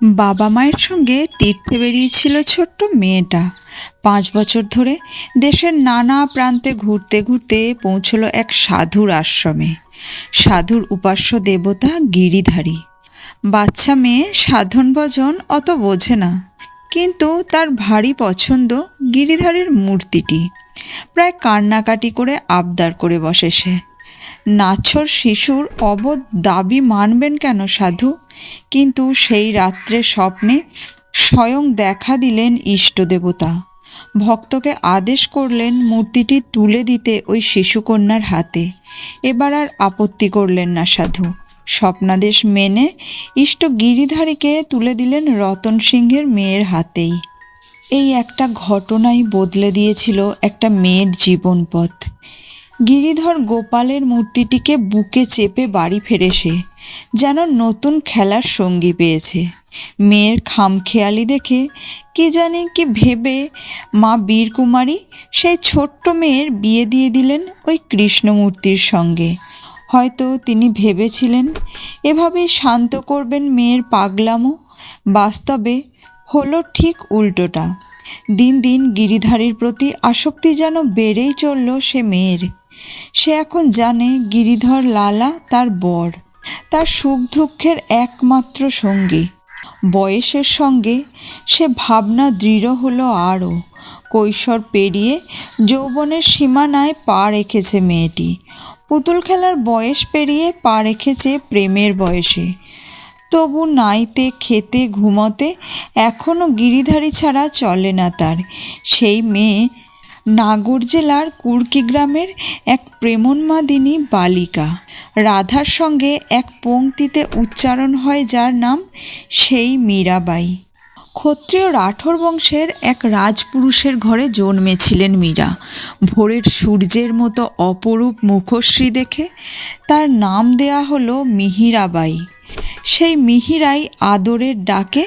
বাবা মায়ের সঙ্গে তীর্থে বেরিয়েছিল ছোট্ট মেয়েটা। পাঁচ বছর ধরে দেশের নানা প্রান্তে ঘুরতে ঘুরতে পৌঁছলো এক সাধুর আশ্রমে। সাধুর উপাস্য দেবতা গিরিধারী। বাচ্চা মেয়ে সাধন ভজন অত বোঝে না, কিন্তু তার ভারী পছন্দ গিরিধারীর মূর্তিটি। প্রায় কান্নাকাটি করে আবদার করে বসে সে। নাছর শিশুর অবধ দাবি মানবেন কেন, সাধু? কিন্তু সেই রাত্রে স্বপ্নে স্বয়ং দেখা দিলেন ইষ্টদেবতা ভক্তকে আদেশ করলেন মূর্তিটি তুলে দিতে ওই শিশুকন্যার হাতে। এবার আর আপত্তি করলেন না, সাধু। স্বপ্নাদেশ মেনে ইষ্ট গিরিধারীকে তুলে দিলেন রতন সিংহের মেয়ের হাতেই। এই একটা ঘটনাই বদলে দিয়েছিল একটা মেয়ের জীবন পথ গিরিধর গোপালের মূর্তিটিকে বুকে চেপে বাড়ি ফেরে সে, যেন নতুন খেলার সঙ্গী পেয়েছে। মেয়ের খামখেয়ালি দেখে কি জানি কি ভেবে মা বীরকুমারী সেই ছোট্ট মেয়ের বিয়ে দিয়ে দিলেন ওই কৃষ্ণমূর্তির সঙ্গে। হয়তো তিনি ভেবেছিলেন এভাবেই শান্ত করবেন মেয়ের পাগলামো, বাস্তবে হলো ঠিক উল্টোটা। দিন দিন গিরিধারীর প্রতি আসক্তি যেন বেড়েই চলল সে মেয়ের। সে এখন জানে গিরিধর লালা তার বর, তার সুখ দুঃখের একমাত্র সঙ্গী। বয়সের সঙ্গে সে ভাবনা দৃঢ় হলো আরও, কৈশোর পেরিয়ে যৌবনের সীমানায় পা রেখেছে মেয়েটি। পুতুল খেলার বয়স পেরিয়ে পা রেখেছে প্রেমের বয়সে। তবু নাইতে, খেতে, ঘুমোতে এখনও গিরিধারী ছাড়া চলে না তার। সেই মেয়ে নাগর জেলার কুর্কি গ্রামের এক প্রেমন্মাদিনী বালিকা। রাধার সঙ্গে এক পংক্তিতে উচ্চারণ হয় যার নাম সেই মীরাবাই। ক্ষত্রিয় রাঠোর বংশের এক রাজপুরুষের ঘরে জন্মেছিলেন মীরা। ভোরের সূর্যের মতো অপরূপ মুখশ্রী দেখে তার নাম দেয়া হলো মিহিরাবাই। সেই মিহিরাই আদরের ডাকে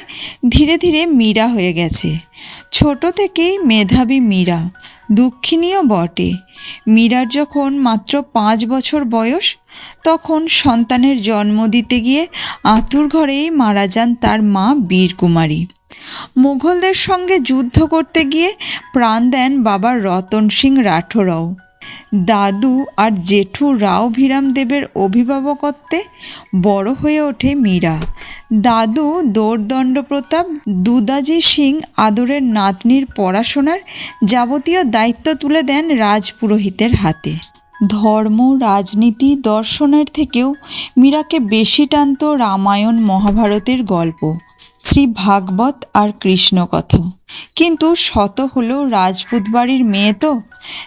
ধীরে ধীরে মীরা হয়ে গেছে। ছোট থেকেই মেধাবী মীরা, দুঃখিনীও বটে। মীরার যখন মাত্র পাঁচ বছর বয়স, তখন সন্তানের জন্ম দিতে গিয়ে আতুর ঘরেই মারা যান তার মা বীরকুমারী। মুঘলদের সঙ্গে যুদ্ধ করতে গিয়ে প্রাণ দেন বাবা রতন সিং রাঠোরাও। দাদু আর জেঠু রাও ভিরাম দেবের অভিভাবকত্বে বড় হয়ে ওঠে মীরা। দাদু দৌড়দণ্ড প্রতাপ দুদাজি সিং আদরের নাতনির পড়াশোনার যাবতীয় দায়িত্ব তুলে দেন রাজপুরোহিতের হাতে। ধর্ম, রাজনীতি, দর্শনের থেকেও মীরাকে বেশি টানত রামায়ণ, মহাভারতের গল্প। শ্রী ভাগবত আর কৃষ্ণ কথা। কিন্তু শত হলেও রাজপুত বাড়ির মেয়ে তো।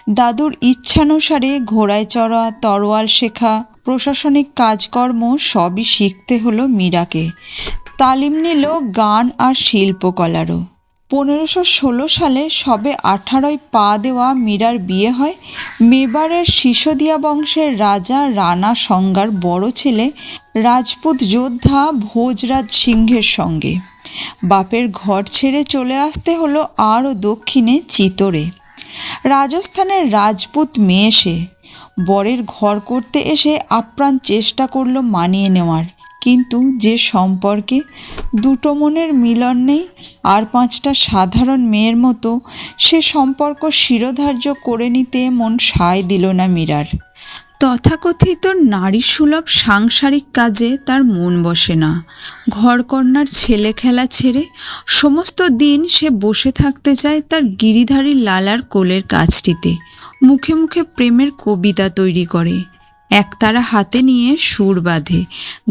দাদুর ইচ্ছানুসারে ঘোড়ায় চড়া, তরোয়াল শেখা, প্রশাসনিক কাজকর্ম সবই শিখতে হলো মীরাকে। তালিম নিল গান আর শিল্পকলারও। পনেরোশো ষোলো সালে সবে আঠারোয় পা দেওয়া মীরার বিয়ে হয়। মেবারের সিসোদিয়া বংশের রাজা রানা সংজ্ঞার বড় ছেলে, রাজপুত যোদ্ধা ভোজরাজ সিংহের সঙ্গে। বাপের ঘর ছেড়ে চলে আসতে হলো আরও দক্ষিণে চিতরে। রাজস্থানের রাজপুত মেয়ে সে। বরের ঘর করতে এসে আপ্রাণ চেষ্টা করল মানিয়ে নেওয়ার। কিন্তু যে সম্পর্কে দুটো মনের মিলন নেই আর পাঁচটা সাধারণ মেয়ের মতো, সে সম্পর্ক শিরোধার্য করে নিতে মন সায় দিল না মীরার। তথাকথিত নারী সুলভ সাংসারিক কাজে তার মন বসে না। ঘরকন্যার ছেলে খেলা ছেড়ে সমস্ত দিন সে বসে থাকতে চায় তার গিরিধারী লালার কোলের কাজটিতে। মুখে মুখে প্রেমের কবিতা তৈরি করে। একতারা হাতে নিয়ে সুর বাঁধে,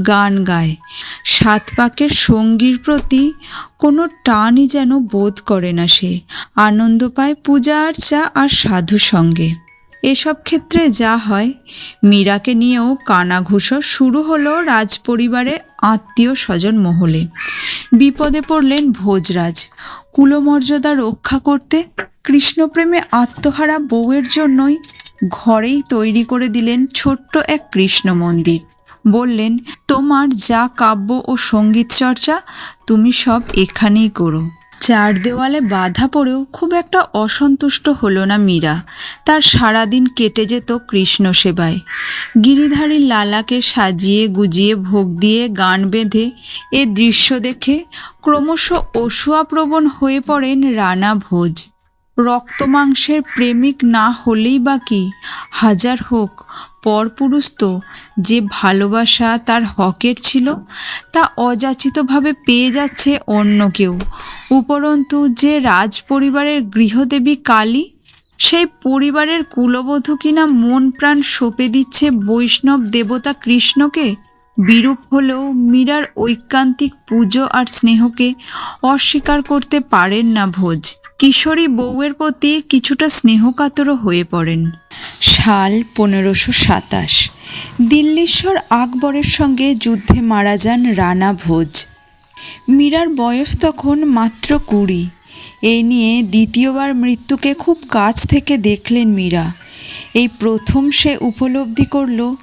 গান গায়। সাত পাকের সঙ্গীর প্রতি কোনো টানই যেন বোধ করে না সে। আনন্দ পায় পূজা আর্চা আর সাধু সঙ্গে। এসব ক্ষেত্রে যা হয়, মীরাকে নিয়েও কানাঘুষো শুরু হলো রাজপরিবারে আত্মীয় স্বজন মহলে। বিপদে পড়লেন ভোজরাজ। কুলমর্যাদা রক্ষা করতে কৃষ্ণপ্রেমে আত্মহারা বউয়ের জন্যই ঘরেই তৈরি করে দিলেন ছোট্ট এক কৃষ্ণ মন্দির। বললেন, তোমার যা কাব্য ও সংগীত চর্চা, তুমি সব এখানেই করো। চার দেওয়ালে বাধা পড়েও খুব একটা অসন্তুষ্ট হলো না মীরা। তার সারাদিন কেটে যেত কৃষ্ণ সেবায়। গিরিধারী লালাকে সাজিয়ে গুজিয়ে ভোগ দিয়ে গান বেঁধে এ দৃশ্য দেখে ক্রমশ অসুয়াপ্রবণ হয়ে পড়েন রানা ভোজ। রক্তমাংসের প্রেমিক না হলেই বা কি? হাজার হোক, পরপুরুষ তো। যে ভালোবাসা তার হকের ছিল, তা অযাচিতভাবে পেয়ে যাচ্ছে অন্য কেউ। উপরন্তু যে রাজ পরিবারের গৃহদেবী কালী, সেই পরিবারের কুলবধূ কিনা মন প্রাণ সঁপে দিচ্ছে বৈষ্ণব দেবতা কৃষ্ণকে, বিরূপ হলেও মীরার ঐকান্তিক পুজো আর স্নেহকে অস্বীকার করতে পারেন না ভোজ। কিশোরী বউয়ের প্রতি কিছুটা স্নেহকাতরও হয়ে পড়েন। সাল পনেরোশো সাতাশ। দিল্লীশ্বর আকবরের সঙ্গে যুদ্ধে মারা যান রানা ভোজ। মীরার বয়স তখন মাত্র কুড়ি। এই নিয়ে দ্বিতীয়বার মৃত্যুকে খুব কাছ থেকে দেখলেন মীরা। এই প্রথম সে উপলব্ধি করল,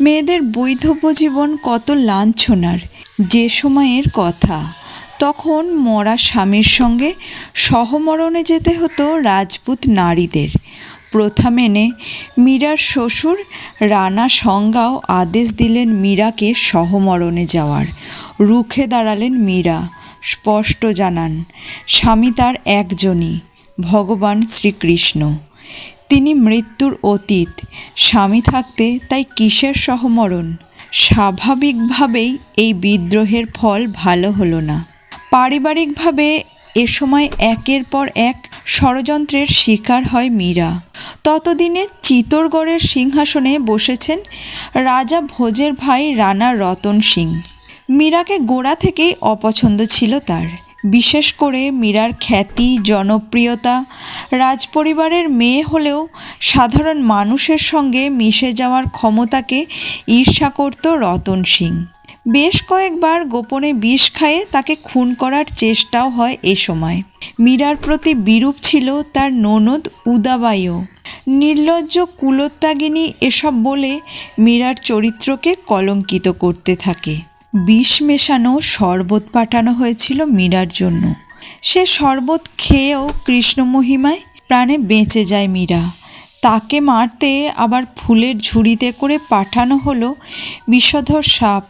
মেয়েদের বৈধব্য জীবন কত লাঞ্ছনার। যে সময়ের কথা। তখন মরা স্বামীর সঙ্গে সহমরণে যেতে হতো রাজপুত নারীদের। প্রথা মেনে মীরার শ্বশুর রানা সংজ্ঞাও আদেশ দিলেন মীরাকে সহমরণে যাওয়ার। রুখে দাঁড়ালেন মীরা, স্পষ্ট জানান, স্বামী তার একজনই, ভগবান শ্রীকৃষ্ণ। তিনি মৃত্যুর অতীত, স্বামী থাকতে তাই কিসের সহমরণ? স্বাভাবিকভাবেই এই বিদ্রোহের ফল ভালো হলো না। পারিবারিকভাবে এ সময় একের পর এক ষড়যন্ত্রের শিকার হয় মীরা। ততদিনে চিতোরগড়ের সিংহাসনে বসেছেন রাজা ভোজের ভাই রানা রতন সিং। মীরাকে গোড়া থেকেই অপছন্দ ছিল তার। বিশেষ করে মীরার খ্যাতি, জনপ্রিয়তা, রাজপরিবারের মেয়ে হলেও সাধারণ মানুষের সঙ্গে মিশে যাওয়ার ক্ষমতাকে ঈর্ষা করত রতন সিং। বেশ কয়েকবার গোপনে বিষ খায়ে তাকে খুন করার চেষ্টাও হয় এ সময়। মীরার প্রতি বিরূপ ছিল তার ননদ উদাবাইও। নির্লজ্জ কুলোত্যাগিনী এসব বলে মীরার চরিত্রকে কলঙ্কিত করতে থাকে। বিষ মেশানো শরবত পাঠানো হয়েছিল মীরার জন্য। সে শরবত খেয়েও কৃষ্ণ মহিমায় প্রাণে বেঁচে যায় মীরা। তাকে মারতে আবার ফুলের ঝুড়িতে করে পাঠানো হলো বিষধর সাপ।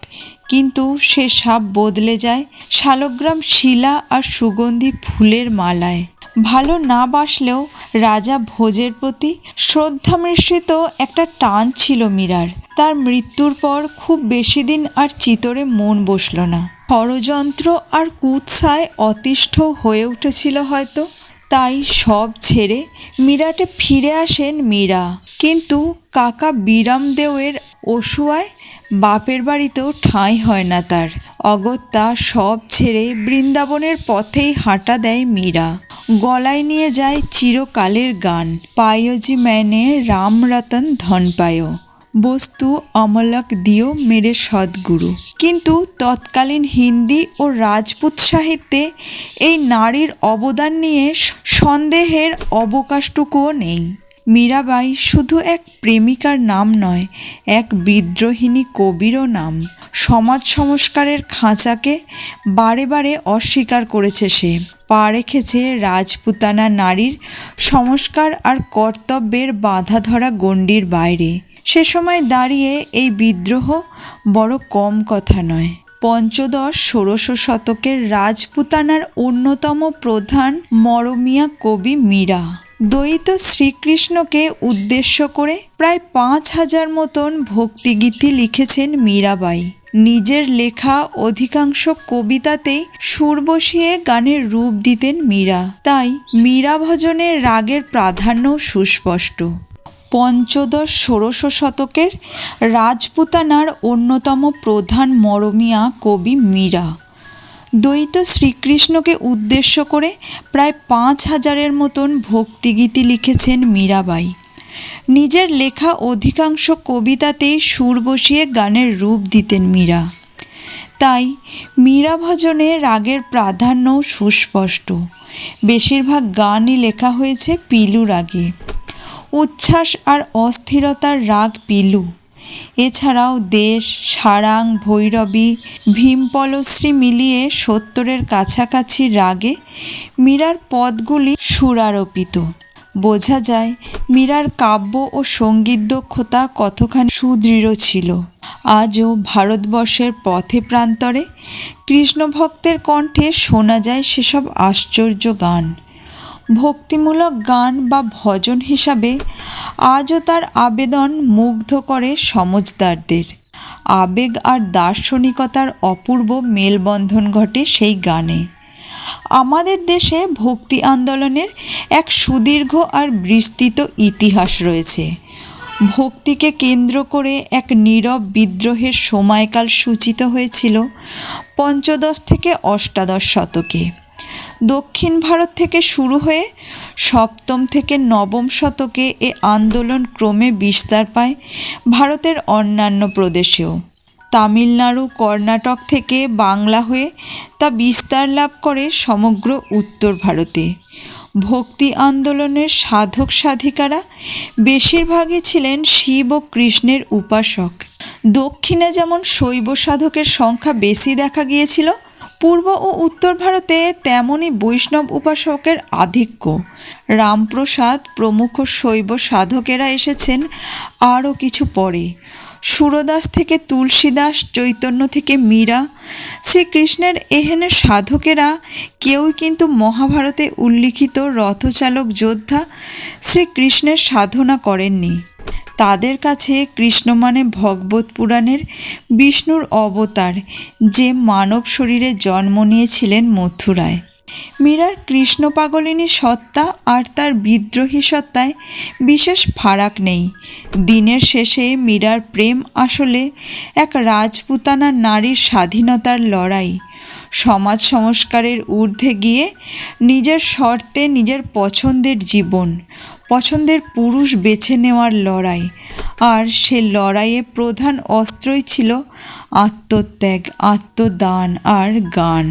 কিন্তু সে সাপ বদলে যায় শালগ্রাম শিলা আর সুগন্ধি ফুলের মালায়। ভালো না বাসলেও রাজা ভোজের প্রতি শ্রদ্ধা মিশ্রিত একটা টান ছিল মীরার। তার মৃত্যুর পর খুব বেশি দিন আর চিতরে মন বসল না। ষড়যন্ত্র আর কুৎসায় অতিষ্ঠ হয়ে উঠেছিল হয়তো। তাই সব ছেড়ে মিরাটে ফিরে আসেন মীরা। কিন্তু কাকা বিরাম দেওয়ের অসুয়ায় বাপের বাড়িতেও ঠাঁই হয় না তার। অগত্যা সব ছেড়ে বৃন্দাবনের পথেই হাঁটা দেয় মীরা। গলায় নিয়ে যায় চিরকালের গান। পায়োজি ম্যানে রাম রতন ধন পায়ো বস্তু অমলক দিও মেরে সদ্গুরু। কিন্তু তৎকালীন হিন্দি ও রাজপুত সাহিত্যে এই নারীর অবদান নিয়ে সন্দেহের অবকাশটুকুও নেই। মীরাবাই শুধু এক প্রেমিকার নাম নয়, এক বিদ্রোহিণী কবিরও নাম। সমাজ সংস্কারের খাঁচাকে বারে বারে অস্বীকার করেছে সে। পা রেখেছে রাজপুতানা নারীর সংস্কার আর কর্তব্যের বাধা ধরা গণ্ডির বাইরে। সে সময় দাঁড়িয়ে এই বিদ্রোহ বড় কম কথা নয়। পঞ্চদশ ষোড়শ শতকের রাজপুতানার অন্যতম প্রধান মরমিয়া কবি মীরা। দ্বৈত শ্রীকৃষ্ণকে উদ্দেশ্য করে প্রায় পাঁচ হাজার মতন ভক্তিগীতি লিখেছেন মীরাবাই। নিজের লেখা অধিকাংশ কবিতাতেই সুর বসিয়ে গানের রূপ দিতেন মীরা। তাই মীরা ভজনের রাগের প্রাধান্য সুস্পষ্ট। পঞ্চদশ ষোড়শ শতকের রাজপুতানার অন্যতম প্রধান মরমিয়া কবি মীরা। দ্বৈত শ্রীকৃষ্ণকে উদ্দেশ্য করে প্রায় পাঁচ হাজারের মতন ভক্তিগীতি লিখেছেন মীরাবাই। নিজের লেখা অধিকাংশ কবিতাতেই সুর বসিয়ে গানের রূপ দিতেন মীরা। তাই মীরা ভজনে রাগের প্রাধান্য সুস্পষ্ট। বেশিরভাগ গানই লেখা হয়েছে পিলু রাগে। উচ্ছ্বাস আর অস্থিরতার রাগ পিলু। এছাড়াও দেশ, সারাং, ভৈরবী, ভীমপলশ্রী মিলিয়ে সত্তরের কাছাকাছি রাগে মীরার পদগুলি সুরারোপিত। বোঝা যায় মীরার কাব্য ও সংগীত দক্ষতা কতখানি সুদৃঢ় ছিল। আজও ভারতবর্ষের পথে প্রান্তরে কৃষ্ণভক্তের কণ্ঠে শোনা যায় সেসব আশ্চর্য গান। ভক্তিমূলক গান বা ভজন হিসাবে আজও তার আবেদন মুগ্ধ করে সমজদারদের। আবেগ আর দার্শনিকতার অপূর্ব মেলবন্ধন ঘটে সেই গানে। আমাদের দেশে ভক্তি আন্দোলনের এক সুদীর্ঘ আর বিস্তৃত ইতিহাস রয়েছে। ভক্তিকে কেন্দ্র করে এক নীরব বিদ্রোহের সময়কাল সূচিত হয়েছিল পঞ্চদশ থেকে অষ্টাদশ শতকে। দক্ষিণ ভারত থেকে শুরু হয়ে সপ্তম থেকে নবম শতকে এ আন্দোলন ক্রমে বিস্তার পায় ভারতের অন্যান্য প্রদেশেও। তামিলনাড়ু, কর্ণাটক থেকে বাংলা হয়ে তা বিস্তার লাভ করে সমগ্র উত্তর ভারতে। ভক্তি আন্দোলনের সাধক সাধিকারা বেশিরভাগই ছিলেন শিব ও কৃষ্ণের উপাসক। দক্ষিণে যেমন শৈব সাধকের সংখ্যা বেশি দেখা গিয়েছিল পূর্ব ও উত্তর ভারতে তেমনই বৈষ্ণব উপাসকের আধিক্য। রামপ্রসাদ প্রমুখ শৈব সাধকেরা এসেছেন আরও কিছু পরে। সুরদাস থেকে তুলসীদাস, চৈতন্য থেকে মীরা, শ্রীকৃষ্ণের এহেনে সাধকেরা, কেউই কিন্তু মহাভারতে উল্লিখিত রথচালক যোদ্ধা শ্রীকৃষ্ণের সাধনা করেননি। তাদের কাছে কৃষ্ণ মানে ভগবত পুরাণের বিষ্ণুর অবতার, যে মানব শরীরে জন্ম নিয়েছিলেন মথুরায়। মীরার কৃষ্ণ পাগলিনী সত্তা আর তার বিদ্রোহী সত্তায় বিশেষ ফারাক নেই। দিনের শেষে মীরার প্রেম আসলে এক রাজপুতানা নারীর স্বাধীনতার লড়াই। সমাজ সংস্কারের ঊর্ধ্বে গিয়ে নিজের শর্তে নিজের পছন্দের জীবন। পছন্দের পুরুষ বেছে নেওয়ার লড়াই। আর সে লড়াইয়ে প্রধান অস্ত্রই ছিল আত্মত্যাগ, আত্মদান আর গান।